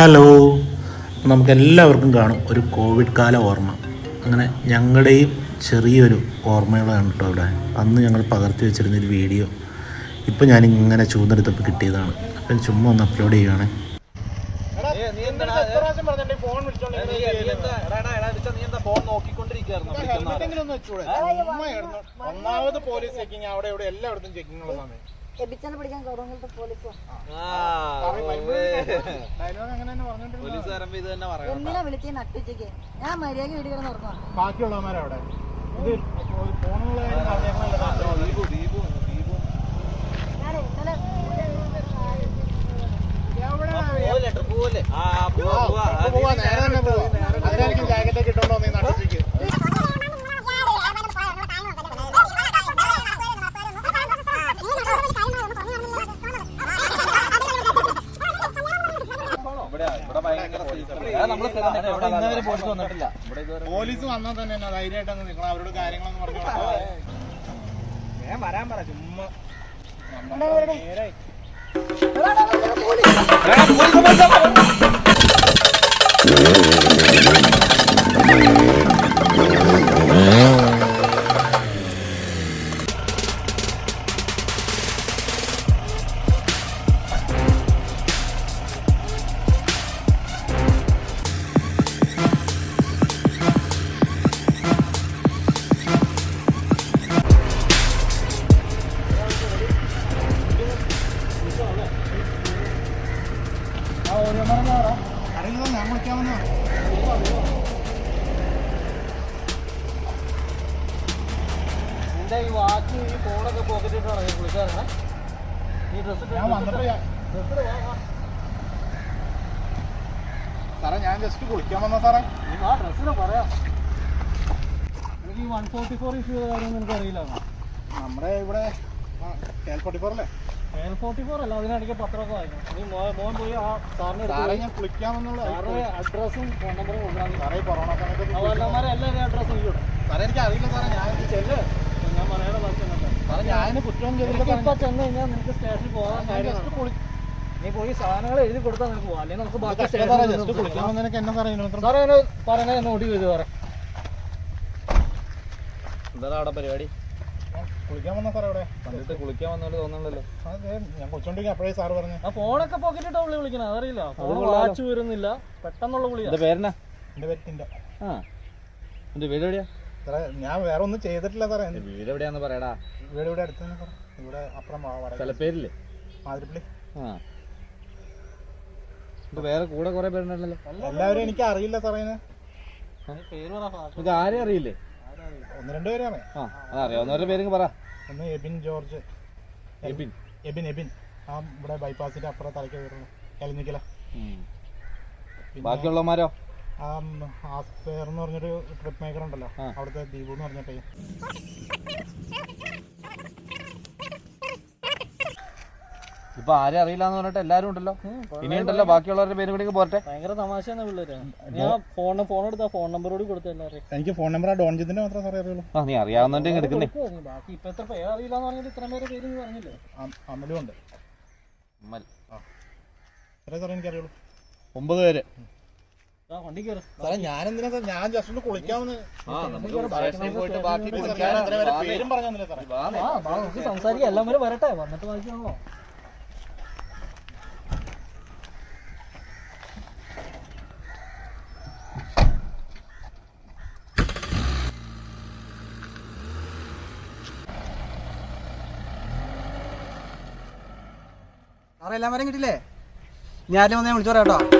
Hello. നമുക്ക് എല്ലാവർക്കും കാണും ഒരു കോവിഡ് കാല ഓർമ്മ. അങ്ങനെ ഞങ്ങളുടെയും ചെറിയൊരു ഓർമ്മകളാണ് കേട്ടോ ഇവിടെ അന്ന് ഞങ്ങൾ പകർത്തി വെച്ചിരുന്ന ഒരു വീഡിയോ. ഇപ്പം ഞാനിങ്ങനെ ചൂന്നെടുത്തപ്പോൾ കിട്ടിയതാണ്. അപ്പം ചുമ്മാ ഒന്ന് അപ്ലോഡ് ചെയ്യുകയാണ് ഒന്നാമത് പോലീസ് ചെക്കിങ് അവിടെ ഇവിടെ എല്ലായിടത്തും ചെക്കിംഗ് ഉള്ള സമയം. എബിച്ചനെ പിടിക്കാൻ പോലീസോ എന്തിനാ വിളിച്ചേ ഞാൻ മര്യാദ വീട് കിടന്ന് ബാക്കിയുള്ളവന്മാരവിടെ? ഇത് ഫോണുള്ള പോലീസ് വന്നാൽ തന്നെ ധൈര്യമായിട്ട് അങ്ങ് നിൽക്കണം അവരോട് കാര്യങ്ങളൊന്നും പറഞ്ഞു ഞാൻ വരാൻ പറ ചുമ്മാ. ഞാൻ ഈ ഡ്രസ് സാറേ ഞാൻ ജസ്റ്റ് കുളിക്കാൻ വന്ന സാറേ. എനിക്ക് വൺ ഫോർട്ടി ഫോർ ഇഷ്യൂ കാര്യം എനിക്ക് അറിയില്ല നമ്മുടെ ഇവിടെ കെ ഫോർട്ടി ഫോർ അല്ലേ? എൽ ഫോർട്ടി ഫോർ അല്ല അതിനിടയ്ക്ക് പത്രമൊക്കെ വായിക്കണം. നീ മോൻ പോയി ആ സാറിന് സാറേ ഞാൻ കുളിക്കാൻ വന്നുള്ള അഡ്രസ്സും ഫോൺ നമ്പറും കൊണ്ടുവരാൻ സാറേ ഈ കൊറോണ സമയത്ത് എല്ലാവരും അഡ്രസ്സും സാറേ എനിക്ക് അറിയില്ല സാറേ ഞാൻ ചെല്ല് ഞാൻ പറയാതെ ബാക്കി ഒന്നും സാറേ ഞാൻ ചെയ്തില്ല ചെന്ന് കഴിഞ്ഞാൽ നിനക്ക് സ്റ്റേഷനിൽ പോകാൻ നീ പോയി സാധനങ്ങൾ എഴുതി കൊടുത്താൽ നിനക്ക് പോകാം അല്ലെങ്കിൽ നമുക്ക് ബാക്കി കഷ്ടം സാറേ കുളിക്കാൻ വന്നതിനൊക്കെ എന്നെ സാറേ എന്നെ പറയണേ നോട്ട് ചെയ്ത് പറ എന്താണ് അവിടെ പരിപാടി? കുളിക്കാൻ വന്ന സാറേ അവിടെ? കണ്ടിട്ട് കുളിക്കാൻ വന്നോണ്ട് ഞാൻ കുളിച്ചോണ്ടിരിക്കും അപ്പോഴേ സാറ് പറഞ്ഞു. ആ ഫോണൊക്കെ പോക്കറ്റിട്ടാ വിളി വിളിക്കണം അതറിയില്ല. ഫോൺ വാച്ച് വരുന്നില്ല. പെട്ടെന്നുള്ള വിളിയാ എന്റെ പേരെന്നാ? എന്റെ പേരിന്റെ ആ. എന്റെ വീട് എവിടെയാ? സാറേ ഞാൻ വേറെ ഒന്നും ചെയ്തിട്ടില്ല സാറേ. വീട് എവിടെയാന്ന് പറയടാ. വീട് ഇവിടെ അടുത്ത് തന്നെ സാറേ? ഇവിടെ അപ്പുറം സ്ഥലപ്പേരില്ലേ മാതിരിപ്പള്ളി. ആ. ഇപ്പൊ വേറെ കൂടെ കുറെ പേരുണ്ടല്ലോ. എല്ലാവരും എനിക്ക് അറിയില്ല സാറേ ഇതിനെ. പേര് പറ ഫാസ്റ്റ്. ഇത് ആരെയും അറിയില്ലേ? ഒന്ന് രണ്ട് പേരാണ് ആ അതറിയാവുന്നവരുടെ പേരും പറ. ഒന്ന് എബിൻ ജോർജ്. എബിൻ. എബിൻ എബിൻ. ആ ഇവിടെ ബൈപ്പാസിന്റെ അപ്പുറം തലയ്ക്ക് വരുന്നു കലിനിക്കല ഉം. ആസ്പെയർ എന്ന് പറഞ്ഞൊരു ട്രിപ്പ് മേക്കർ ഉണ്ടല്ലോ. അവിടുത്തെ ദീപു എന്ന് പറഞ്ഞിട്ടേ. ഇപ്പൊ ആരും അറിയില്ല എന്ന് പറഞ്ഞിട്ട് എല്ലാരും ഉണ്ടല്ലോ. ഇനി ഉണ്ടല്ലോ ബാക്കിയുള്ളവരുടെ പേരും കൂടി പോരട്ടെ. ഭയങ്കര തമാശയാണ് പിള്ളേര്. ഞാൻ ഫോൺ ഫോൺ എടുത്ത ഫോൺ നമ്പർ കൂടി കൊടുത്തു എനിക്ക് ഫോൺ നമ്പർ ആ ഡോൺജിന്റെ മാത്രമേ സാറേ അറിയുള്ളൂ. ആ നീ അറിയാവുന്നവന്റെ എടുക്കുന്നേ. ബാക്കി ഇപ്പൊ എത്ര പേര് അറിയില്ല എന്ന് പറഞ്ഞിട്ട് ഇത്ര പേര് പേര് പറഞ്ഞില്ലേ? അമലും ഉണ്ട്. അമൽ. സാറേ എനിക്കറിയുള്ളൂ? ഒമ്പത് പേര്. സാറേ ഞാൻ എന്തിനാ സാർ ഞാൻ ജസ്റ്റ് ഒന്ന് കുളിക്കാമെന്ന് നമുക്ക് സംസാരിക്കാം. എല്ലാം വരെ വരട്ടെ. വന്നിട്ട് വായിക്കാണല്ലോ സാറേ എല്ലാം വരെ കിട്ടില്ലേ ഞാൻ വന്നേ വിളിച്ചു പറയാം കേട്ടോ.